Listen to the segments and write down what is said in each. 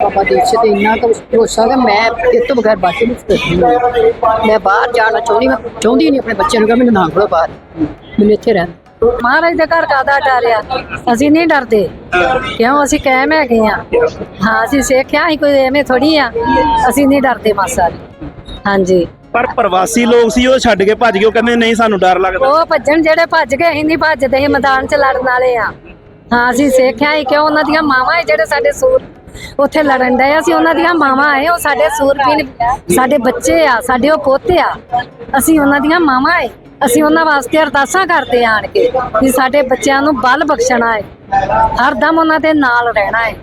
ਬਾਬਾ ਦੀਪ ਸਿੰਘ ਤੇ ਇੰਨਾ ਕੁ ਭਰੋਸਾ ਕਿ ਮੈਂ ਇਸ ਤੋਂ ਬਗੈਰ ਬਾਕੀ ਨਹੀਂ ਸਕਦੀ ਮੈਂ ਬਾਹਰ ਜਾਣਾ ਚਾਹੁੰਦੀ ਮੈਂ ਚਾਹੁੰਦੀ ਨਹੀਂ ਆਪਣੇ ਬੱਚਿਆਂ ਨੂੰ ਕਿ ਮੈਨੂੰ ਨਾ ਖੜੋ ਬਾਹਰ। ਮੈਨੂੰ ਇੱਥੇ ਰਹਿਣ ਮਹਾਰਾਜ ਦੇ ਘਰ ਕਾਦਾ ਡਰਿਆ ਅਸੀਂ ਨਹੀਂ ਡਰਦੇ। ਕਿਉਂ? ਅਸੀਂ ਕਾਇਮ ਹੈਗੇ ਆ ਹਾਂ ਅਸੀਂ ਸਿੱਖਿਆ ਅਸੀਂ ਕੋਈ ਐਵੇਂ ਥੋੜੀ ਆ ਅਸੀਂ ਨਹੀਂ ਡਰਦੇ ਮਾਸਾ ਵੀ। ਹਾਂਜੀ। ਪਰ ਪ੍ਰਵਾਸੀ ਲੋਕ ਸੀ ਉਹ ਛੱਡ ਕੇ ਭੱਜ ਗਏ। ਉਹ ਕਹਿੰਦੇ ਨਹੀਂ ਸਾਨੂੰ ਡਰ ਲੱਗਦਾ। ਉਹ ਭੱਜਣ ਜਿਹੜੇ ਭੱਜ ਗਏ ਅਸੀਂ ਨਹੀਂ ਭੱਜਦੇ। ਅਸੀਂ ਮੈਦਾਨ 'ਚ ਲੜਨ ਵਾਲੇ ਆ ਹਾਂ ਅਸੀਂ ਸਿੱਖਿਆ ਹੀ ਕਿਉਂ? ਉਹਨਾਂ ਦੀਆਂ ਮਾਵਾਂ ਜਿਹੜੇ ਸਾਡੇ ਸੂਰ ਉੱਥੇ ਲੜਨ ਡਏ ਅਸੀਂ ਉਹਨਾਂ ਦੀਆਂ ਮਾਵਾਂ ਹੈ ਉਹ ਸਾਡੇ ਸੂਰਬੀਨ ਸਾਡੇ ਬੱਚੇ ਆ, ਸਾਡੇ ਉਹ ਪੋਤੇ ਆ। ਅਸੀਂ ਉਹਨਾਂ ਦੀਆਂ ਮਾਵਾਂ ਹੈ ਅਸੀਂ ਉਹਨਾਂ ਵਾਸਤੇ ਅਰਦਾਸਾਂ ਕਰਦੇ ਆਣ ਕੇ ਵੀ ਸਾਡੇ ਬੱਚਿਆਂ ਨੂੰ ਬਲ ਬਖਸ਼ਣਾ ਹੈ ਹਰਦਮ ਉਹਨਾਂ ਦੇ ਨਾਲ ਰਹਿਣਾ ਹੈ।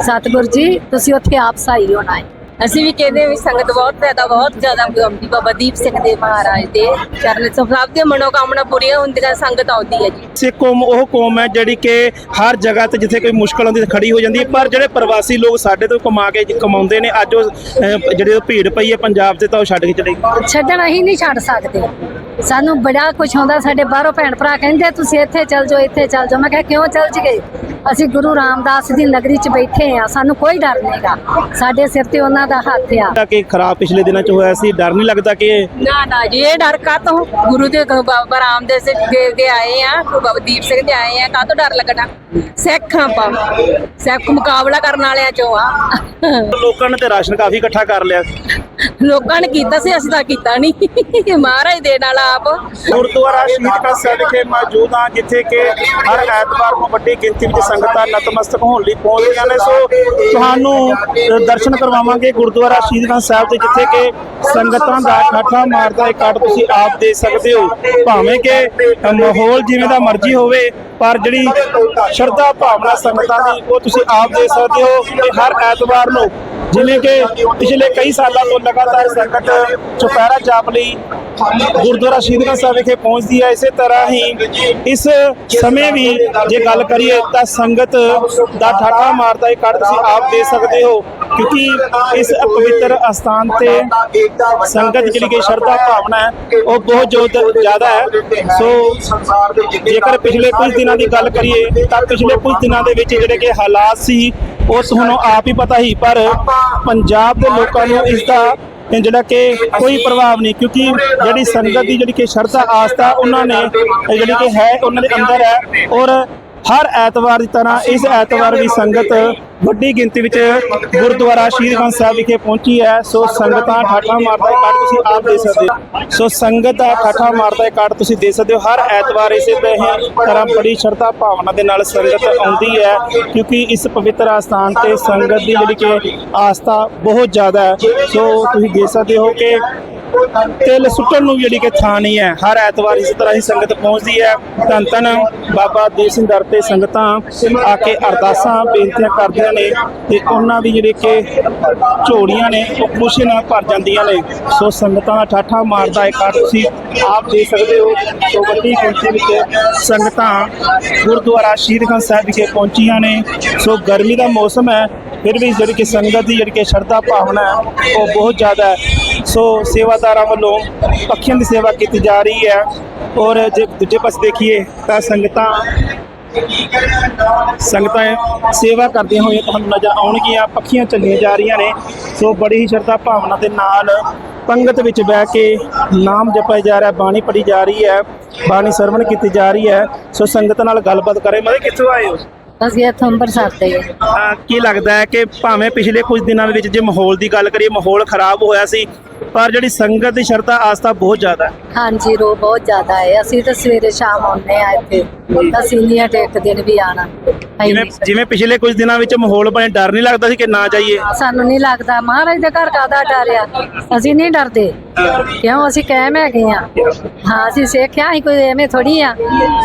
ਸਤਿਗੁਰ ਜੀ, ਤੁਸੀਂ ਉੱਥੇ ਆਪ ਸਹਾਈ ਹੋਣਾ ਹੈ। ਅਸੀਂ ਵੀ ਕਹਿੰਦੇ ਵੀ ਸੰਗਤ ਬਹੁਤ ਜ਼ਿਆਦਾ ਬਹੁਤ ਜ਼ਿਆਦਾ ਬੁਲਾਉਂਦੀ ਬਾਬਾ ਦੀਪ ਸਿੰਘ ਦੇ ਮਹਾਰਾਜ ਦੇ ਚਰਨ ਸਭ ਦੇ ਮਨੋਕਾਮਨਾ ਪੂਰੀਆਂ ਹੁੰਦੀਆਂ ਸੰਗਤ ਆਉਂਦੀ ਹੈ ਜੀ। ਸਿੱਖ ਕੌਮ ਉਹ ਕੌਮ ਹੈ ਜਿਹੜੀ ਕਿ ਹਰ ਜਗ੍ਹਾ ਤੇ ਜਿੱਥੇ ਕੋਈ ਮੁਸ਼ਕਲ ਆਉਂਦੀ ਖੜੀ ਹੋ ਜਾਂਦੀ ਹੈ ਪਰ ਜਿਹੜੇ ਪ੍ਰਵਾਸੀ ਲੋਕ ਸਾਡੇ ਤੋਂ ਕਮਾ ਕੇ ਕਮਾਉਂਦੇ ਨੇ ਅੱਜ ਉਹ ਅਹ, ਜਿਹੜੇ ਭੀੜ ਪਈ ਹੈ ਪੰਜਾਬ ਤੇ ਤਾਂ ਉਹ ਛੱਡ ਕੇ ਚਲੇ ਗਏ। ਛੱਡਣ ਅਸੀਂ ਨਹੀਂ ਛੱਡ ਸਕਦੇ। ਸਾਨੂੰ ਬੜਾ ਕੁਝ ਹੁੰਦਾ ਸਾਡੇ ਬਾਹਰੋਂ ਭੈਣ ਭਰਾ ਕਹਿੰਦੇ ਤੁਸੀਂ ਇੱਥੇ ਚੱਲ ਜਾਓ ਇੱਥੇ ਚੱਲ ਜਾਓ। ਮੈਂ ਕਿਹਾ ਕਿਉਂ ਚੱਲ ਜਗੇ? ਅਸੀਂ ਗੁਰੂ ਰਾਮਦਾਸ ਦੀ ਨਗਰੀ 'ਚ ਬੈਠੇ ਆ ਸਾਨੂੰ ਕੋਈ ਡਰ ਨਹੀਂਗਾ ਸਾਡੇ ਸਿਰ ਤੇ ਉਹਨਾਂ ਦਾ ਹੱਥ ਆ। ਤਾਂ ਕਿ ਖਰਾਬ ਪਿਛਲੇ ਦਿਨਾਂ ਚ ਹੋਇਆ ਸੀ ਡਰ ਨਹੀਂ ਲੱਗਦਾ ਕਿ ਨਾ ਨਾ ਜੀ ਇਹ ਡਰ ਕਾ ਤੋਂ ਗੁਰੂ ਦੇ ਬਾਬਾ ਰਾਮਦੇਵ ਸਿੰਘ ਦੇ ਦੇ ਆਏ ਆ ਬਾਬਾ ਦੀਪ ਸਿੰਘ ਦੇ ਆਏ ਆ ਕਾ ਤੋਂ ਡਰ ਲੱਗਣਾ? ਸਿੱਖ ਆਪਾਂ। ਸਿੱਖ ਮੁਕਾਬਲਾ ਕਰਨ ਵਾਲਿਆਂ ਚੋਂ ਆ। ਲੋਕਾਂ ਨੇ ਤੇ ਰਾਸ਼ਨ ਕਾਫੀ ਇਕੱਠਾ ਕਰ ਲਿਆ। ਲੋਕਾਂ ਨੇ ਕੀਤਾ ਸੀ, ਅਸੀਂ ਤਾਂ ਕੀਤਾ ਨਹੀਂ ਮਹਾਰਾਜ ਦੇ ਨਾਲ ਆਪ। ਗੁਰਦੁਆਰਾ ਸ਼ਹੀਦ ਕਾ ਸਾਹਿਬ ਵਿਖੇ ਮੌਜੂਦ ਹਾਂ, ਜਿੱਥੇ ਕਿ ਹਰ ਐਤਵਾਰ ਨੂੰ ਵੱਡੀ ਗਿਣਤੀ ਵਿੱਚ ਸੰਗਤਾਂ ਨਤਮਸਤਕ ਹੋਣ ਲਈ ਪਹੁੰਚਦੀਆਂ ਨੇ। ਸੋ, ਤੁਹਾਨੂੰ ਦਰਸ਼ਨ ਕਰਵਾਵਾਂਗੇ ਗੁਰਦੁਆਰਾ ਸ਼ਹੀਦ ਕਾ ਸਾਹਿਬ ਤੇ, ਜਿੱਥੇ ਕਿ ਸੰਗਤਾਂ ਦਾ ਠਾਠਾ ਮਾਰਦਾ ਇਕੱਠ ਤੁਸੀਂ ਆਪ ਦੇ ਸਕਦੇ ਹੋ। ਭਾਵੇਂ ਕਿ ਮਾਹੌਲ ਜਿਵੇਂ ਦਾ ਮਰਜ਼ੀ ਹੋਵੇ, ਪਰ ਜਿਹੜੀ ਸ਼ਰਧਾ ਭਾਵਨਾ ਸੰਗਤਾਂ ਦੀ, ਉਹ ਤੁਸੀਂ ਆਪ ਦੇ ਸਕਦੇ ਹੋ ਕਿ ਹਰ ਐਤਵਾਰ ਨੂੰ ਜਿਵੇਂ ਕਿ ਪਿਛਲੇ ਕਈ ਸਾਲਾਂ ਤੋਂ ਲਗਾਤਾਰ ਸੰਗਤ ਚੁਪਹਿਰਾ ਜਾਪ ਲਈ ਗੁਰਦੁਆਰਾ ਸ਼ਹੀਦਗੰਜ ਸਾਹਿਬ ਵਿਖੇ ਪਹੁੰਚਦੀ ਹੈ, ਇਸੇ ਤਰ੍ਹਾਂ ਹੀ ਇਸ ਸਮੇਂ ਵੀ ਜੇ ਗੱਲ ਕਰੀਏ ਤਾਂ ਸੰਗਤ ਦਾ ਠਾਠਾ ਮਾਰਦਾ ਇਹ ਕੱਢ ਤੁਸੀਂ ਆਪ ਦੇ ਸਕਦੇ ਹੋ, ਕਿਉਂਕਿ ਇਸ ਪਵਿੱਤਰ ਅਸਥਾਨ ਤੇ ਸੰਗਤ ਜਿਹੜੀ ਕਿ ਸ਼ਰਧਾ ਭਾਵਨਾ ਹੈ, ਉਹ ਬਹੁਤ ਜੋ ਜ਼ਿਆਦਾ ਹੈ। ਸੋ ਜੇਕਰ ਪਿਛਲੇ ਕੁਝ ਦਿਨਾਂ ਦੀ ਗੱਲ ਕਰੀਏ ਤਾਂ ਪਿਛਲੇ ਕੁਝ ਦਿਨਾਂ ਦੇ ਵਿੱਚ ਜਿਹੜੇ ਕਿ ਹਾਲਾਤ ਸੀ ਉਹ ਤੁਹਾਨੂੰ ਆਪ ਹੀ ਪਤਾ ਹੀ ਪਰ ਪੰਜਾਬ ਦੇ ਲੋਕਾਂ ਨੂੰ ਇਸ ਦਾ ਜਿਹੜਾ ਕਿ ਕੋਈ ਪ੍ਰਭਾਵ ਨਹੀਂ ਕਿਉਂਕਿ ਜਿਹੜੀ ਸੰਗਤ ਦੀ ਜਿਹੜੀ ਕਿ ਸ਼ਰਧਾ ਆਸਥਾ ਉਹਨਾਂ ਨੇ ਜਿਹੜੀ ਕਿ ਹੈ ਉਹਨਾਂ ਦੇ ਅੰਦਰ ਹੈ ਔਰ ਹਰ ਐਤਵਾਰ ਦੀ ਤਰ੍ਹਾਂ ਇਸ ਐਤਵਾਰ ਵੀ ਸੰਗਤ ਵੱਡੀ ਗਿਣਤੀ ਵਿੱਚ ਗੁਰਦੁਆਰਾ ਸ਼ਹੀਦਗੰਜ ਸਾਹਿਬ ਵਿਖੇ ਪਹੁੰਚੀ ਹੈ। ਸੋ ਸੰਗਤਾਂ ਠਾਠਾ ਮਾਰਦਾ ਇਕੱਠ ਤੁਸੀਂ ਆਪ ਦੇ ਸਕਦੇ ਹੋ। ਸੋ ਸੰਗਤ ਦਾ ਠਾਠਾ ਮਾਰਦਾ ਇਕੱਠ ਤੁਸੀਂ ਦੇ ਸਕਦੇ ਹੋ। ਹਰ ਐਤਵਾਰ ਇਸੇ ਤਰ੍ਹਾਂ ਬੜੀ ਸ਼ਰਧਾ ਭਾਵਨਾ ਦੇ ਨਾਲ ਸੰਗਤ ਆਉਂਦੀ ਹੈ ਕਿਉਂਕਿ ਇਸ ਪਵਿੱਤਰ ਅਸਥਾਨ ਤੇ ਸੰਗਤ ਦੀ ਜਿਹੜੀ ਕਿ ਆਸਥਾ ਬਹੁਤ ਜ਼ਿਆਦਾ ਹੈ। ਸੋ ਤੁਸੀਂ ਦੇਖ ਸਕਦੇ ਹੋ ਕਿ ਤਿਲ ਸੁੱਟਣ ਨੂੰ ਜਿਹੜੀ ਕਿ ਥਾਂ ਨਹੀਂ ਹੈ। ਹਰ ਐਤਵਾਰ ਇਸ ਤਰ੍ਹਾਂ ਹੀ ਸੰਗਤ ਪਹੁੰਚਦੀ ਹੈ। ਧੰਨ ਧੰਨ ਬਾਬਾ ਦੀਪ ਸਿੰਘ ਦਰ ਤੇ ਸੰਗਤਾਂ ਆ ਕੇ ਅਰਦਾਸਾਂ ਬੇਨਤੀਆਂ ਕਰਦੀਆਂ ਨੇ ਤੇ ਉਹਨਾਂ ਦੀ ਜਿਹੜੇ ਕਿ ਝੋਲੀਆਂ ਨੇ, ਉਹ ਖੁਸ਼ੀ ਨਾਲ ਭਰ ਜਾਂਦੀਆਂ ਨੇ। ਸੋ ਸੰਗਤਾਂ ਦਾ ਠਾਠਾ ਮਾਰਦਾ ਇੱਕ ਤੁਸੀਂ ਆਪ ਦੇਖ ਸਕਦੇ ਹੋ। ਸੋ ਵੱਡੀ ਗਿਣਤੀ ਵਿੱਚ ਸੰਗਤਾਂ ਗੁਰਦੁਆਰਾ ਸ਼ਹੀਦਗੰਜ ਸਾਹਿਬ ਵਿਖੇ ਪਹੁੰਚੀਆਂ ਨੇ। ਸੋ ਗਰਮੀ ਦਾ ਮੌਸਮ ਹੈ। ਫਿਰ ਵੀ ਜਿਹੜੀ ਕਿ ਸੰਗਤ ਦੀ ਜਿਹੜੀ ਕਿ ਸ਼ਰਧਾ ਭਾਵਨਾ ਹੈ, ਉਹ ਬਹੁਤ ਜ਼ਿਆਦਾ ਹੈ। ਸੋ ਸੇਵਾਦਾਰਾਂ ਵੱਲੋਂ ਪੱਖੀਆਂ ਦੀ ਸੇਵਾ ਕੀਤੀ ਜਾ ਰਹੀ ਹੈ। ਔਰ ਜੇ ਦੂਜੇ ਪਾਸੇ ਦੇਖੀਏ ਤਾਂ ਸੰਗਤਾਂ ਸੰਗਤਾਂ ਸੇਵਾ ਕਰਦੀਆਂ ਹੋਈਆਂ ਤੁਹਾਨੂੰ ਨਜ਼ਰ ਆਉਣਗੀਆਂ, ਪੱਖੀਆਂ ਚੱਲੀਆਂ ਜਾ ਰਹੀਆਂ ਨੇ। ਸੋ ਬੜੀ ਹੀ ਸ਼ਰਧਾ ਭਾਵਨਾ ਦੇ ਨਾਲ ਪੰਗਤ ਵਿੱਚ ਬਹਿ ਕੇ ਨਾਮ ਜਪਿਆ ਜਾ ਰਿਹਾ, ਬਾਣੀ ਪੜੀ ਜਾ ਰਹੀ ਹੈ, ਬਾਣੀ ਸਰਵਣ ਕੀਤੀ ਜਾ ਰਹੀ ਹੈ। ਸੋ ਸੰਗਤ ਨਾਲ ਗੱਲਬਾਤ ਕਰੇ। ਮਤਲਬ ਕਿੱਥੋਂ ਆਏ ਹੋ? ਅਸੀਂ ਇੱਥੋਂ ਅੰਮ੍ਰਿਤਸਰ ਤੇ ਹੀ। ਅਹ ਕੀ ਲੱਗਦਾ ਹੈ ਕਿ ਭਾਵੇਂ ਪਿਛਲੇ ਕੁਝ ਦਿਨਾਂ ਦੇ ਵਿੱਚ ਜੇ ਮਾਹੌਲ ਦੀ ਗੱਲ ਕਰੀਏ ਮਾਹੌਲ ਖਰਾਬ ਹੋਇਆ ਸੀ ਪਰ ਜਿਹੜੀ ਸੰਗਤ ਦੀ ਸ਼ਰਧਾ ਆਸਥਾ ਬਹੁਤ ਜ਼ਿਆਦਾ ਹੈ। ਹਾਂਜੀ ਰੋ ਬਹੁਤ ਜ਼ਿਆਦਾ ਹੈ। ਅਸੀਂ ਤਾਂ ਸਵੇਰੇ ਸ਼ਾਮ ਆਉਂਦੇ ਆ ਇੱਥੇ। ਅਸੀਂ ਨਹੀਂ ਟੇਕ ਦਿਨ ਵੀ ਆਣਾ ਜਿਵੇਂ ਜਿਵੇਂ ਪਿਛਲੇ ਕੁਝ ਦਿਨਾਂ ਵਿੱਚ ਮਾਹੌਲ ਬਣੇ ਡਰ ਨਹੀਂ ਲੱਗਦਾ ਸੀ ਕਿ ਨਾ ਜਾਈਏ? ਸਾਨੂੰ ਨਹੀਂ ਲੱਗਦਾ। ਮਹਾਰਾਜ ਦੇ ਘਰ ਕਾਦਾ ਡਰਿਆ ਅਸੀਂ ਨਹੀਂ ਡਰਦੇ। ਕਿਉਂ? ਅਸੀਂ ਕਾਇਮ ਹੈਗੇ ਆ ਹਾਂ ਅਸੀਂ ਸਿੱਖਿਆ ਅਸੀਂ ਕੋਈ ਐਵੇਂ ਥੋੜੀ ਆ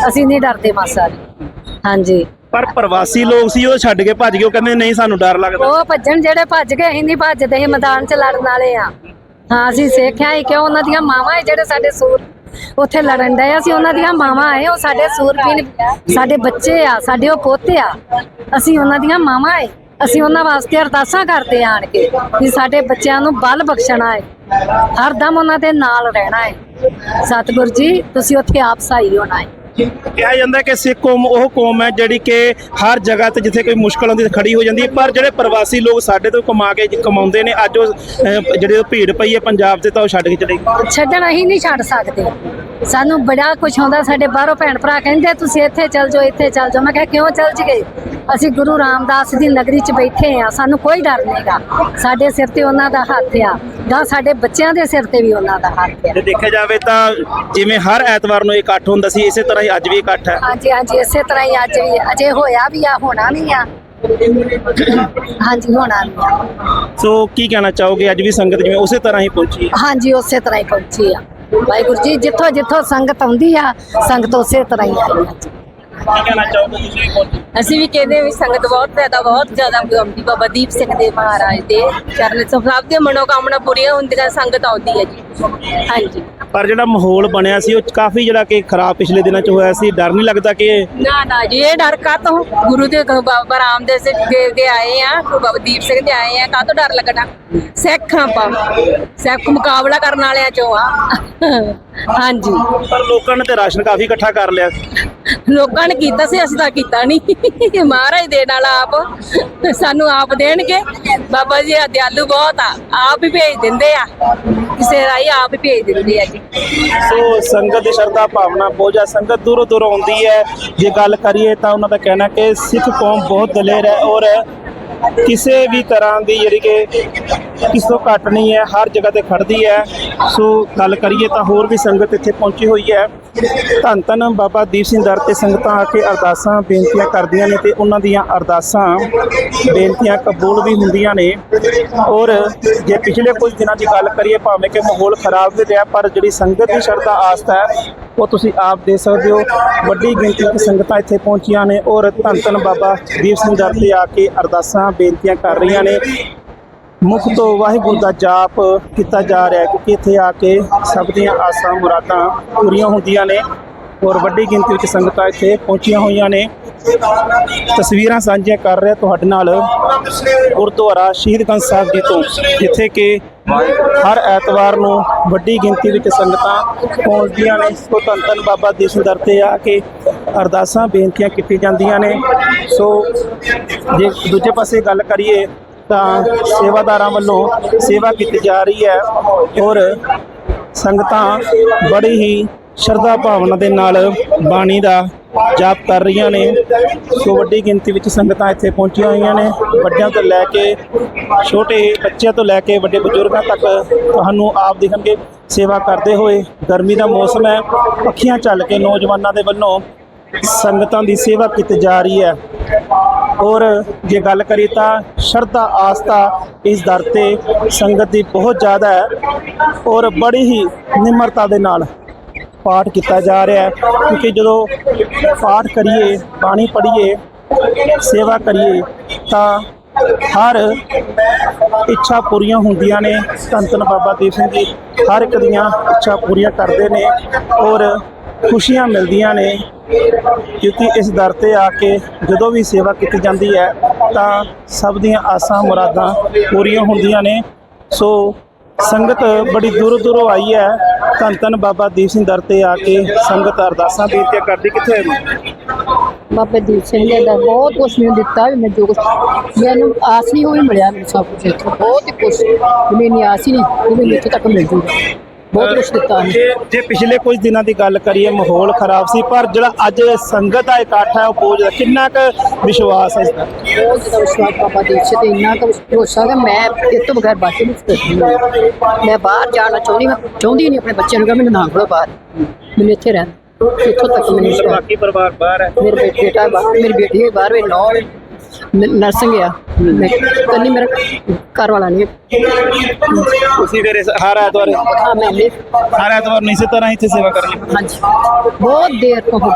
ਅਸੀਂ ਨਹੀਂ ਡਰਦੇ ਮਾਸਾ ਵੀ। ਹਾਂਜੀ। ਪਰ ਪ੍ਰਵਾਸੀ ਲੋਕ ਸੀ, ਉਹ ਛੱਡ ਕੇ ਭੱਜ ਗਏ, ਉਹ ਕਹਿੰਦੇ ਨਹੀਂ ਸਾਨੂੰ ਡਰ ਲੱਗਦਾ। ਉਹ ਭੱਜਣ ਜਿਹੜੇ ਭੱਜ ਗਏ, ਅਸੀਂ ਨਹੀਂ ਭੱਜਦੇ, ਅਸੀਂ ਮੈਦਾਨ 'ਚ ਲੜਨ ਵਾਲੇ ਆ। ਹਾਂ, ਅਸੀਂ ਸਿੱਖਿਆ ਹੀ ਕਿਉਂ? ਉਹਨਾਂ ਦੀਆਂ ਮਾਵਾਂ ਜਿਹੜੇ ਸਾਡੇ ਸੂਰ ਉੱਥੇ ਲੜਨ ਡਏ ਅਸੀਂ ਉਹਨਾਂ ਦੀਆਂ ਮਾਵਾਂ ਹੈ ਉਹ ਸਾਡੇ ਸੂਰਬੀਨ ਸਾਡੇ ਬੱਚੇ ਆ, ਸਾਡੇ ਉਹ ਪੋਤੇ ਆ। ਅਸੀਂ ਉਹਨਾਂ ਦੀਆਂ ਮਾਵਾਂ ਹੈ ਅਸੀਂ ਉਹਨਾਂ ਵਾਸਤੇ ਅਰਦਾਸਾਂ ਕਰਦੇ ਆਣ ਕੇ ਵੀ ਸਾਡੇ ਬੱਚਿਆਂ ਨੂੰ ਬਲ ਬਖਸ਼ਣਾ ਹੈ, ਹਰਦਮ ਉਹਨਾਂ ਦੇ ਨਾਲ ਰਹਿਣਾ ਹੈ। ਸਤਿਗੁਰ ਜੀ, ਤੁਸੀਂ ਉੱਥੇ ਆਪ ਸਹਾਈ ਹੋਣਾ ਹੈ। ਕਿਹਾ ਜਾਂਦਾ ਕਿ ਸਿੱਖ ਕੌਮ ਉਹ ਕੌਮ ਹੈ ਜਿਹੜੀ ਕਿ ਹਰ ਜਗ੍ਹਾ ਤੇ ਜਿੱਥੇ ਕੋਈ ਮੁਸ਼ਕਲ ਆਉਂਦੀ ਖੜੀ ਹੋ ਜਾਂਦੀ ਹੈ। ਪਰ ਜਿਹੜੇ ਪ੍ਰਵਾਸੀ ਲੋਕ ਸਾਡੇ ਤੋਂ ਕਮਾ ਕੇ ਕਮਾਉਂਦੇ ਨੇ, ਅੱਜ ਉਹ ਜਿਹੜੇ ਉਹ ਭੀੜ ਪਈ ਹੈ ਪੰਜਾਬ ਤੇ ਤਾਂ ਉਹ ਛੱਡ ਕੇ ਚਲੇ ਗਏ। ਛੱਡਣ ਅਸੀਂ ਨਹੀਂ ਛੱਡ ਸਕਦੇ। ਸਾਨੂੰ ਬੜਾ ਕੁਝ ਹੁੰਦਾ ਸਾਡੇ ਬਾਹਰੋਂ ਭੈਣ ਭਰਾ ਕਹਿੰਦੇ ਤੁਸੀਂ ਇੱਥੇ ਚੱਲ ਜਾਓ ਇੱਥੇ ਚੱਲ ਜਾਓ। ਮੈਂ ਕਿਹਾ ਕਿਉਂ ਚੱਲ ਜਗੇ ਅਸੀਂ ਗੁਰੂ ਰਾਮਦਾਸ ਦੀ ਨਗਰੀ 'ਚ ਬੈਠੇ ਆ ਸਾਨੂੰ ਕੋਈ ਡਰ ਨਹੀਂਗਾ ਸਾਡੇ ਸਿਰ ਤੇ ਉਹਨਾਂ ਦਾ ਹੱਥ ਆ ਦਾ ਸਾਡੇ ਬੱਚਿਆਂ ਦੇ ਸਿਰ ਤੇ ਵੀ ਉਹਨਾਂ ਦਾ ਹੱਥ ਆ। ਜੇ ਦੇਖਿਆ ਜਾਵੇ ਤਾਂ ਜਿਵੇਂ ਹਰ ਐਤਵਾਰ ਨੂੰ ਇਕੱਠ ਹੁੰਦਾ ਸੀ ਇਸੇ ਤਰ੍ਹਾਂ ਹੀ ਅੱਜ ਵੀ ਇਕੱਠ ਹੈ। ਹਾਂਜੀ ਹਾਂਜੀ ਇਸੇ ਤਰ੍ਹਾਂ ਹੀ ਅੱਜ ਵੀ ਅਜੇ ਹੋਇਆ ਵੀ ਆ ਹੋਣਾ ਵੀ ਆ। ਹਾਂਜੀ ਹੋਣਾ ਵੀ ਆ। ਸੋ ਕੀ ਕਹਿਣਾ ਚਾਹੋਗੇ? ਅੱਜ ਵੀ ਸੰਗਤ ਜਿਵੇਂ ਉਸੇ ਤਰ੍ਹਾਂ ਹੀ ਪਹੁੰਚੀ ਹਾਂਜੀ ਉਸੇ ਤਰ੍ਹਾਂ ਹੀ ਪਹੁੰਚੀ ਆ। ਵਾਹਿਗੁਰੂ ਜੀ ਜਿੱਥੋਂ ਜਿੱਥੋਂ ਸੰਗਤ ਆਉਂਦੀ ਆ ਸੰਗਤ ਉਸੇ ਤਰ੍ਹਾਂ ਹੀ ਆਈ ਕੀ ਕਹਿਣਾ ਚਾਹੋਗੇ ਤੁਸੀਂ ਵੀ ਪਹੁੰਚੇ ਅਸੀਂ ਵੀ ਕਹਿੰਦੇ ਵੀ ਸੰਗਤ ਬਹੁਤ ਜ਼ਿਆਦਾ ਬਹੁਤ ਜ਼ਿਆਦਾ ਆਉਂਦੀ ਬਾਬਾ ਦੀਪ ਸਿੰਘ ਦੇ ਮਹਾਰਾਜ ਦੇ ਚਰਨ ਤੋਂ ਸਭ ਦੀਆਂ ਮਨੋਕਾਮਨਾ ਪੂਰੀਆਂ ਹੁੰਦੀਆਂ ਸੰਗਤ ਆਉਂਦੀ ਹੈ ਜੀ। ਹਾਂਜੀ। ਪਰ ਜਿਹੜਾ ਮਾਹੌਲ ਬਣਿਆ ਸੀ ਉਹ ਕਾਫੀ ਜਿਹੜਾ ਕਿ ਖਰਾਬ ਪਿਛਲੇ ਦਿਨਾਂ 'ਚ ਹੋਇਆ ਸੀ ਡਰ ਨਹੀਂ ਲੱਗਦਾ ਕਿ ਨਾ ਨਾ ਜੀ ਇਹ ਡਰ ਕਾਤੋਂ ਗੁਰੂ ਦੇ ਗ- ਬਾਬਾ ਰਾਮਦੇਵ ਸਿੰਘ ਦੇ ਦੇ ਆਏ ਆ ਗੁਰੂ ਬਾਬਾ ਦੀਪ ਸਿੰਘ ਦੇ ਆਏ ਆ ਕਾਤੋਂ ਡਰ ਲੱਗਣਾ? ਸਿੱਖ ਆਪਾਂ ਸਿੱਖ ਮੁਕਾਬਲਾ ਕਰਨ ਵਾਲਿਆਂ ਚੋਂ ਆ। ਹਾਂਜੀ। ਪਰ ਲੋਕਾਂ ਨੇ ਤੇ ਰਾਸ਼ਨ ਕਾਫੀ ਇਕੱਠਾ ਕਰ ਲਿਆ। ਲੋਕਾਂ ਨੇ ਕੀਤਾ ਸੀ ਅਸੀਂ ਤਾਂ ਕੀਤਾ ਨਹੀਂ ਮਹਾਰਾਜ ਦੇਣ ਵਾਲਾ ਆਪ ਸਾਨੂੰ ਆਪ ਦੇਣਗੇ। ਬਾਬਾ ਜੀ ਦਿਆਲੂ ਬਹੁਤ ਆ ਆਪ ਹੀ ਭੇਜ ਦਿੰਦੇ ਆ। ਕਿਸੇ ਰਾਹੀਂ ਆਪ ਹੀ ਭੇਜ ਦਿੰਦੇ ਆ ਜੀ। ਸੋ ਸੰਗਤ ਦੀ ਸ਼ਰਧਾ ਭਾਵਨਾ ਬਹੁਤ ਜ਼ਿਆਦਾ ਸੰਗਤ ਦੂਰੋਂ ਦੂਰੋਂ ਆਉਂਦੀ ਹੈ। ਜੇ ਗੱਲ ਕਰੀਏ ਤਾਂ ਉਹਨਾਂ ਦਾ ਕਹਿਣਾ ਕਿ ਸਿੱਖ ਕੌਮ ਬਹੁਤ ਦਲੇਰ ਹੈ ਔਰ ਕਿਸੇ ਵੀ ਤਰ੍ਹਾਂ ਦੀ ਜਿਹੜੀ ਕਿ ਕਿਸ ਤੋਂ ਘੱਟ ਨਹੀਂ ਹੈ, ਹਰ ਜਗ੍ਹਾ ਤੇ ਖੜਦੀ ਹੈ। ਸੋ ਗੱਲ ਕਰੀਏ ਤਾਂ ਹੋਰ ਵੀ ਸੰਗਤ ਇੱਥੇ ਪਹੁੰਚੀ ਹੋਈ ਹੈ। ਧੰਨ ਧੰਨ ਬਾਬਾ ਦੀਪ ਸਿੰਘ ਦਰ ਤੇ ਸੰਗਤਾਂ ਆ ਕੇ ਅਰਦਾਸਾਂ ਬੇਨਤੀਆਂ ਕਰਦੀਆਂ ਨੇ ਤੇ ਉਹਨਾਂ ਦੀਆਂ ਅਰਦਾਸਾਂ ਬੇਨਤੀਆਂ ਕਬੂਲ ਵੀ ਹੁੰਦੀਆਂ ਨੇ। ਔਰ ਜੇ ਪਿਛਲੇ ਕੁਝ ਦਿਨਾਂ ਦੀ ਗੱਲ ਕਰੀਏ, ਭਾਵੇਂ ਕਿ ਮਾਹੌਲ ਖਰਾਬ ਵੀ ਰਿਹਾ, ਪਰ ਜਿਹੜੀ ਸੰਗਤ ਦੀ ਸ਼ਰਧਾ ਆਸਥਾ ਹੈ, ਉਹ ਤੁਸੀਂ ਆਪ ਦੇ ਸਕਦੇ ਹੋ। ਵੱਡੀ ਗਿਣਤੀ ਵਿੱਚ ਸੰਗਤਾਂ ਇੱਥੇ ਪਹੁੰਚੀਆਂ ਨੇ ਔਰ ਧੰਨ ਧੰਨ ਬਾਬਾ ਦੀਪ ਸਿੰਘ ਦਰ ਤੇ ਆ ਕੇ ਅਰਦਾਸਾਂ, ਬੇਨਤੀਆਂ ਕਰ ਰਹੀਆਂ ਨੇ। ਮੁਖ ਤੋਂ ਵਾਹਿਗੁਰੂ ਦਾ ਜਾਪ ਕੀਤਾ ਜਾ ਰਿਹਾ ਕਿਉਂਕਿ ਇੱਥੇ ਆ ਕੇ ਸਭ ਦੀਆਂ ਆਸਾਂ ਮੁਰਾਦਾਂ ਪੂਰੀਆਂ ਹੁੰਦੀਆਂ ਨੇ ਔਰ ਵੱਡੀ ਗਿਣਤੀ ਵਿੱਚ ਸੰਗਤਾਂ ਇੱਥੇ ਪਹੁੰਚੀਆਂ ਹੋਈਆਂ ਨੇ। ਤਸਵੀਰਾਂ ਸਾਂਝੀਆਂ ਕਰ ਰਿਹਾ ਤੁਹਾਡੇ ਨਾਲ ਗੁਰਦੁਆਰਾ ਸ਼ਹੀਦਗੰਜ ਸਾਹਿਬ ਜੀ ਤੋਂ, ਜਿੱਥੇ ਕਿ ਹਰ ਐਤਵਾਰ ਨੂੰ ਵੱਡੀ ਗਿਣਤੀ ਵਿੱਚ ਸੰਗਤਾਂ ਪਹੁੰਚਦੀਆਂ ਨੇ। ਸੋ ਧੰਨ ਧੰਨ ਬਾਬਾ ਦੀਪ ਸਿੰਘ ਦਰ ਤੇ ਆ ਕੇ ਅਰਦਾਸਾਂ, ਬੇਨਤੀਆਂ ਕੀਤੀਆਂ ਜਾਂਦੀਆਂ ਨੇ। ਸੋ ਜੇ ਦੂਜੇ ਪਾਸੇ ਗੱਲ ਕਰੀਏ ਤਾਂ ਸੇਵਾਦਾਰਾਂ ਵੱਲੋਂ ਸੇਵਾ ਕੀਤੀ ਜਾ ਰਹੀ ਹੈ ਔਰ ਸੰਗਤਾਂ ਬੜੀ ਹੀ ਸ਼ਰਧਾ ਭਾਵਨਾ ਦੇ ਨਾਲ ਬਾਣੀ ਦਾ ਜਾਪ ਕਰ ਰਹੀਆਂ ਨੇ। ਸੋ ਵੱਡੀ ਗਿਣਤੀ ਵਿੱਚ ਸੰਗਤਾਂ ਇੱਥੇ ਪਹੁੰਚੀਆਂ ਹੋਈਆਂ ਨੇ। ਵੱਡਿਆਂ ਤੋਂ ਲੈ ਕੇ ਛੋਟੇ ਬੱਚਿਆਂ ਤੋਂ ਲੈ ਕੇ ਵੱਡੇ ਬਜ਼ੁਰਗਾਂ ਤੱਕ ਤੁਹਾਨੂੰ ਆਪ ਦਿਖਣਗੇ। ਸੇਵਾ ਕਰਦੇ ਹੋਏ ਗਰਮੀ ਦਾ ਮੌਸਮ ਹੈ। ਪੱਖੀਆਂ ਚੱਲ ਕੇ ਨੌਜਵਾਨਾਂ ਦੇ ਵੱਲੋਂ ਸੰਗਤਾਂ ਦੀ ਸੇਵਾ ਕੀਤੀ ਜਾ ਰਹੀ ਹੈ। ਔਰ ਜੇ ਗੱਲ ਕਰੀ ਤਾਂ ਸ਼ਰਧਾ, ਆਸਥਾ ਇਸ ਦਰ ਤੇ ਸੰਗਤ ਦੀ ਬਹੁਤ ਜ਼ਿਆਦਾ ਹੈ ਔਰ ਬੜੀ ਹੀ ਨਿਮਰਤਾ ਦੇ ਨਾਲ ਪਾਠ ਕੀਤਾ ਜਾ ਰਿਹਾ ਹੈ। ਕਿਉਂਕਿ ਜਦੋਂ ਪਾਠ ਕਰੀਏ, ਬਾਣੀ ਪੜ੍ਹੀਏ, ਸੇਵਾ ਕਰੀਏ, ਤਾਂ ਹਰ ਇੱਛਾ ਪੂਰੀਆਂ ਹੁੰਦੀਆਂ ਨੇ। ਧੰਨ ਧੰਨ ਬਾਬਾ ਦੀਪ ਸਿੰਘ ਜੀ, ਹਰ ਇੱਕ ਦੀਆਂ ਇੱਛਾ ਪੂਰੀਆਂ ਕਰਦੇ ਨੇ ਔਰ ਖੁਸ਼ੀਆਂ ਮਿਲਦੀਆਂ ਨੇ, ਕਿਉਂਕਿ ਇਸ ਦਰ ਤੇ ਆ ਕੇ ਜਦੋਂ ਵੀ ਸੇਵਾ ਕੀਤੀ ਜਾਂਦੀ ਹੈ, ਤਾਂ ਸਭ ਦੀਆਂ ਆਸਾਂ ਮੁਰਾਦਾਂ ਪੂਰੀਆਂ ਹੁੰਦੀਆਂ ਨੇ। ਸੋ ਸੰਗਤ ਬੜੀ ਦੂਰੋਂ ਦੂਰੋਂ ਆਈ ਹੈ। ਧੰਨ ਧੰਨ ਬਾਬਾ ਦੀਪ ਸਿੰਘ ਦਰ ਤੇ ਆ ਕੇ ਸੰਗਤ ਅਰਦਾਸਾਂ ਬੇਨਤੀਆਂ ਕਰਦੀ ਕਿੱਥੇ ਬਾਬਾ ਦੀਪ ਸਿੰਘ ਨੇ ਦਾ ਬਹੁਤ ਕੁਛ ਮੈਨੂੰ ਦਿੱਤਾ ਵੀ ਮੈਂ ਜੋ ਕੁਛ ਮੈਨੂੰ ਆਸ ਨਹੀਂ ਹੋਈ ਮਿਲਿਆ ਮੈਨੂੰ ਸਭ ਕੁਝ ਇੱਥੋਂ। ਬਹੁਤ ਹੀ ਮੈਨੂੰ ਆਸ ਹੀ ਨਹੀਂ ਕਿ ਮੈਨੂੰ ਇੱਥੇ ਤੱਕ ਮਿਲ ਜੂਗਾ। ਬਹੁਤ ਕੁਛ ਦਿੱਤਾ ਉਹਨੇ ਜੇ ਪਿਛਲੇ ਕੁਝ ਦਿਨਾਂ ਦੀ ਗੱਲ ਕਰੀਏ ਮਾਹੌਲ ਖਰਾਬ ਸੀ ਪਰ ਜਿਹੜਾ ਅੱਜ ਸੰਗਤ ਦਾ ਇਕੱਠ ਹੈ ਉਹ ਬਹੁਤ ਜ਼ਿਆਦਾ ਕਿੰਨਾ ਕੁ ਵਿਸ਼ਵਾਸ ਹੈ ਇਸ ਦਾ? ਬਹੁਤ ਜ਼ਿਆਦਾ ਵਿਸ਼ਵਾਸ ਬਾਬਾ ਦੀਪ ਸਿੰਘ ਤੇ ਇੰਨਾ ਕੁ ਭਰੋਸਾ ਕਿ ਮੈਂ ਇਹ ਤੋਂ ਬਗੈਰ ਬਾਕੀ ਨਹੀਂ ਸਕਦੀ ਮੈਂ ਬਾਹਰ ਜਾਣਾ ਚਾਹੁੰਦੀ ਮੈਂ ਚਾਹੁੰਦੀ ਨਹੀਂ ਆਪਣੇ ਬੱਚਿਆਂ ਨੂੰ ਕਿ ਮੈਨੂੰ ਨਾ ਖੜੋ ਬਾਹਰ। ਮੈਨੂੰ ਇੱਥੇ ਰਹਿਣ ਇੱਥੋਂ ਤੱਕ ਮੈਨੂੰ ਬਾਕੀ ਪਰਿਵਾਰ ਬਾਹਰ ਹੈ। ਮੇਰੇ ਬੇਟਾ ਬਾਹਰ ਮੇਰੀ ਬੇਟੀ ਬਾਹਰ ਵੇ ਨੌ ਨਰਸਿੰਗ ਆ। ਮੈਂ ਕੰਨੀ ਮੇਰਾ ਘਰ ਵਾਲਾ ਨਹੀਂ ਤੁਸੀਂ ਫਿਰ ਇਸ- ਹਰ ਐਤਵਾਰ ਹਾਂ ਮੈਂ ਵੀ। ਹਰ ਐਤਵਾਰ ਨੂੰ ਇਸੇ ਤਰ੍ਹਾਂ ਇੱਥੇ ਸੇਵਾ ਕਰਨੀ। ਹਾਂਜੀ। ਬਹੁਤ ਦੇਰ ਤੋਂ ਹੋ-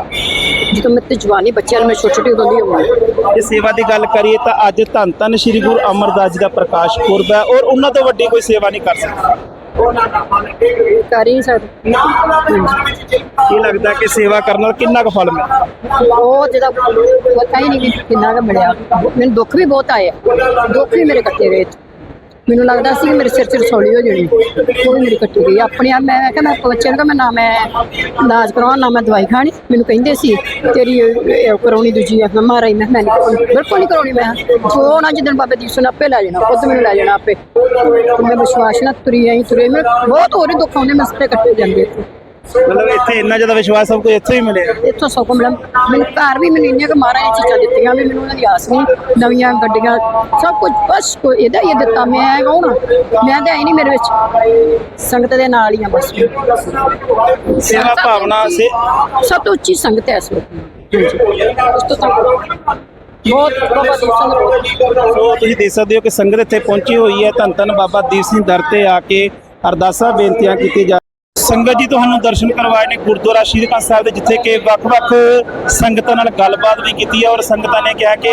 ਜਦੋਂ ਮੈਂ ਤੇ ਜਵਾਨੀ ਬੱਚਿਆਂ ਨੂੰ ਮੈਂ ਛੋਟੀ ਛੋਟੀ ਉਦੋਂ ਦੀ ਹੋਵਾਂ ਜੇ ਸੇਵਾ ਦੀ ਗੱਲ ਕਰੀਏ ਤਾਂ ਅੱਜ ਧੰਨ ਧੰਨ ਸ੍ਰੀ ਗੁਰੂ ਅਮਰਦਾਸ ਜੀ ਦਾ ਪ੍ਰਕਾਸ਼ ਪੁਰਬ ਹੈ ਔਰ ਉਹਨਾਂ ਤੋਂ ਵੱਡੀ ਕੋਈ ਸੇਵਾ ਨਹੀਂ ਕਰ ਸਕਦਾ। ਕਰ ਹੀ ਨਹੀਂ ਸਕਦੇ। ਕੀ ਲੱਗਦਾ ਕਿ ਸੇਵਾ ਕਰਨ ਨਾਲ ਕਿੰਨਾ ਕੁ ਫਲ ਮਿਲਦਾ ਬਹੁਤ ਜਿਹਦਾ ਪਤਾ ਹੀ ਨਹੀਂ ਕਿ ਕਿੰਨਾ ਕੁ ਮਿਲਿਆ। ਮੈਨੂੰ ਦੁੱਖ ਵੀ ਬਹੁਤ ਆਏ ਆ। ਦੁੱਖ ਵੀ ਮੇਰੇ ਕੱਟੇ ਗਏ ਮੈਨੂੰ ਲੱਗਦਾ ਸੀ ਕਿ ਮੇਰੇ ਸਿਰ 'ਚ ਰਸੌਲੀ ਹੋ ਜਾਣੀ। ਉਹ ਵੀ ਮੇਰੀ ਕੱਟੀ ਗਈ। ਆਪਣੇ ਆਪ ਮੈਂ ਕਿਹਾ, ਮੈਂ ਬੱਚੇ ਨੂੰ ਕਿਹਾ, ਮੈਂ ਨਾ ਮੈਂ ਇਲਾਜ ਕਰਾਉਣਾ, ਨਾ ਮੈਂ ਦਵਾਈ ਖਾਣੀ। ਮੈਨੂੰ ਕਹਿੰਦੇ ਸੀ, ਤੇਰੀ ਕਰਾਉਣੀ ਦੂਜੀ ਆ। ਮੈਂ ਮਾਰਾ ਮੈਂ ਕਿਹਾ, ਮੈਂ ਕਰਾਉਣੀ। ਬਿਲਕੁਲ ਨਹੀਂ ਕਰਾਉਣੀ, ਮੈਂ ਜੋ ਨਾ ਜਿੱਦਣ ਬਾਬਾ ਦੀਪ ਸਿੰਘ ਆਪੇ ਲੈ ਜਾਣਾ, ਖੁਦ ਮੈਨੂੰ ਲੈ ਜਾਣਾ ਆਪੇ। ਮੈਂ ਵਿਸ਼ਵਾਸ ਨਾਲ ਤੁਰੀ ਆਈ, ਤੁਰੇ। ਮੈਂ ਬਹੁਤ ਹੋਰ ਹੀ ਦੁੱਖ ਆਉਂਦੇ, ਮੈਂ ਸੱਤੇ ਕੱਟੇ ਜਾਂਦੇ ਮਤਲਬ ਇੱਥੇ ਇੰਨਾ ਜ਼ਿਆਦਾ ਵਿਸ਼ਵਾਸ ਸਭ ਕੁਝ ਇੱਥੋਂ ਹੀ ਮਿਲਿਆ। ਇੱਥੋਂ ਸੌ ਕੁ ਮਿਲਿਆ। ਮੈਨੂੰ ਘਰ ਵੀ ਮੈਨੂੰ ਇੰਨੀਆਂ ਕੁ ਮਹਾਰਾਜ ਨੇ ਚੀਜ਼ਾਂ ਦਿੱਤੀਆਂ ਵੀ ਮੈਨੂੰ ਉਹਨਾਂ ਦੀ ਆਸ ਨਹੀਂ। ਨਵੀਆਂ ਗੱਡੀਆਂ ਸਭ ਕੁਝ ਬਸ ਕੋਈ ਇਹਦਾ ਹੀ ਦਿੱਤਾ। ਮੈਂ ਕੌਣ ਆ? ਮੈਂ ਤਾਂ ਹੈ ਨਹੀਂ ਮੇਰੇ ਵਿੱਚ। ਸੰਗਤ ਦੇ ਨਾਲ ਹੀ ਆ ਬਸ। ਸੇਵਾ ਭਾਵਨਾ ਸੇ ਸਭ ਤੋਂ ਉੱਚੀ ਸੰਗਤ ਹੈ ਇਸ ਵੇਲੇ ਉਸ ਤੋਂ ਤਾਂ ਬਹੁਤ ਤੁਸੀਂ ਦੇਖ ਸਕਦੇ ਹੋ ਕਿ ਸੰਗਤ ਇੱਥੇ ਪਹੁੰਚੀ ਹੋਈ ਹੈ। ਧੰਨ ਧੰਨ ਬਾਬਾ ਦੀਪ ਸਿੰਘ ਦਰ ਤੇ ਆ ਕੇ ਅਰਦਾਸਾਂ ਬੇਨਤੀਆਂ ਕੀਤੀ ਜਾ ਸੰਗਤ ਜੀ ਤੁਹਾਨੂੰ ਦਰਸ਼ਨ ਕਰਵਾਏ ਨੇ ਗੁਰਦੁਆਰਾ ਸ਼੍ਰੀ ਖਾਨ ਸਾਹਿਬ ਦੇ, ਜਿੱਥੇ ਕਿ ਵੱਖ-ਵੱਖ ਸੰਗਤਾਂ ਨਾਲ ਗੱਲਬਾਤ ਵੀ ਕੀਤੀ ਹੈ ਔਰ ਸੰਗਤਾਂ ਨੇ ਕਿਹਾ ਕਿ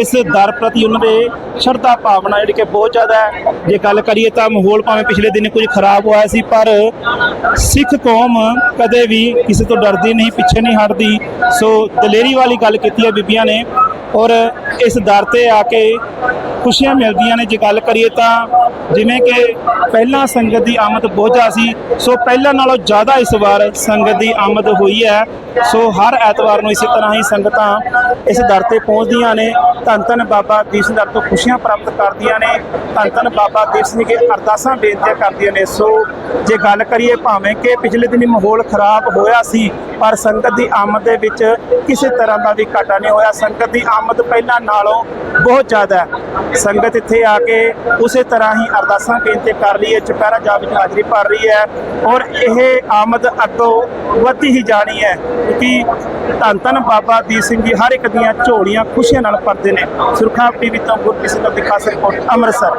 ਇਸ ਦਰ ਪ੍ਰਤੀ ਉਹਨਾਂ ਦੇ ਸ਼ਰਧਾ ਭਾਵਨਾ ਜਿਹੜੀ ਕਿ ਬਹੁਤ ਜ਼ਿਆਦਾ ਹੈ। ਜੇ ਗੱਲ ਕਰੀਏ ਤਾਂ ਮਾਹੌਲ ਭਾਵੇਂ ਪਿਛਲੇ ਦਿਨ ਕੁਝ ਖਰਾਬ ਹੋਇਆ ਸੀ, ਪਰ ਸਿੱਖ ਕੌਮ ਕਦੇ ਵੀ ਕਿਸੇ ਤੋਂ ਡਰਦੀ ਨਹੀਂ, ਪਿੱਛੇ ਨਹੀਂ ਹਟਦੀ। ਸੋ ਦਲੇਰੀ ਵਾਲੀ ਗੱਲ ਕੀਤੀ ਹੈ ਬੀਬੀਆਂ ਨੇ। ਔਰ ਇਸ ਦਰ ਤੇ ਆ ਕੇ ਖੁਸ਼ੀਆਂ ਮਿਲਦੀਆਂ ਨੇ ਜੇ ਗੱਲ ਕਰੀਏ ਤਾਂ ਜਿਵੇਂ ਕਿ ਪਹਿਲਾਂ ਸੰਗਤ ਦੀ ਆਮਦ ਬਹੁਤ ਸੀ, ਸੋ ਪਹਿਲਾਂ ਨਾਲੋਂ ਜ਼ਿਆਦਾ ਇਸ ਵਾਰ ਸੰਗਤ ਦੀ ਆਮਦ ਹੋਈ ਹੈ। ਸੋ ਹਰ ਐਤਵਾਰ ਨੂੰ ਇਸੇ ਤਰ੍ਹਾਂ ਹੀ ਸੰਗਤਾਂ ਇਸ ਦਰ ਤੇ ਪਹੁੰਚਦੀਆਂ ਨੇ। ਧੰਨ ਧੰਨ ਬਾਬਾ ਦੀਪ ਸਿੰਘ ਦਰ ਤੋਂ ਖੁਸ਼ੀਆਂ ਪ੍ਰਾਪਤ ਕਰਦੀਆਂ ਨੇ। ਧੰਨ ਧੰਨ ਬਾਬਾ ਦੀਪ ਸਿੰਘ ਕੇ ਅਰਦਾਸਾਂ ਬੇਨਤੀਆਂ ਕਰਦੀਆਂ ਨੇ। ਸੋ ਜੇ ਗੱਲ ਕਰੀਏ ਭਾਵੇਂ ਕਿ ਪਿਛਲੇ ਦਿਨੀ ਮਾਹੌਲ ਖਰਾਬ ਹੋਇਆ ਸੀ, ਪਰ ਸੰਗਤ ਦੀ ਆਮਦ ਦੇ ਵਿੱਚ ਕਿਸੇ ਤਰ੍ਹਾਂ ਦਾ ਵੀ ਘਾਟਾ ਨਹੀਂ ਹੋਇਆ। ਸੰਗਤ ਦੀ ਆਮਦ ਪਹਿਲਾਂ ਨਾਲੋਂ ਬਹੁਤ ਜ਼ਿਆਦਾ ਹੈ। ਸੰਗਤ ਇੱਥੇ ਆ ਕੇ ਉਸੇ ਤਰ੍ਹਾਂ ਹੀ ਅਰਦਾਸਾਂ ਬੇਨਤੀ ਕਰ ਰਹੀ ਹੈ, ਚੁਪਹਿਰਾ ਜਾ ਵਿੱਚ ਹਾਜ਼ਰੀ ਭਰ ਰਹੀ ਹੈ ਔਰ ਇਹ ਆਮਦ ਅੱਗੋਂ ਵੱਧਦੀ ਹੀ ਜਾਣੀ ਹੈ ਕਿਉਂਕਿ ਧੰਨ ਧੰਨ ਬਾਬਾ ਦੀਪ ਸਿੰਘ ਜੀ ਹਰ ਇੱਕ ਦੀਆਂ ਝੋਲੀਆਂ ਖੁਸ਼ੀਆਂ ਨਾਲ ਭਰਦੇ ਨੇ। ਸੁਰਖਾ ਟੀਵੀ ਤੋਂ ਗੁਰਪ੍ਰੀਤ ਸਿੰਘ ਦਾ ਦਿਖਾ ਰਿਪੋਰਟ ਅੰਮ੍ਰਿਤਸਰ।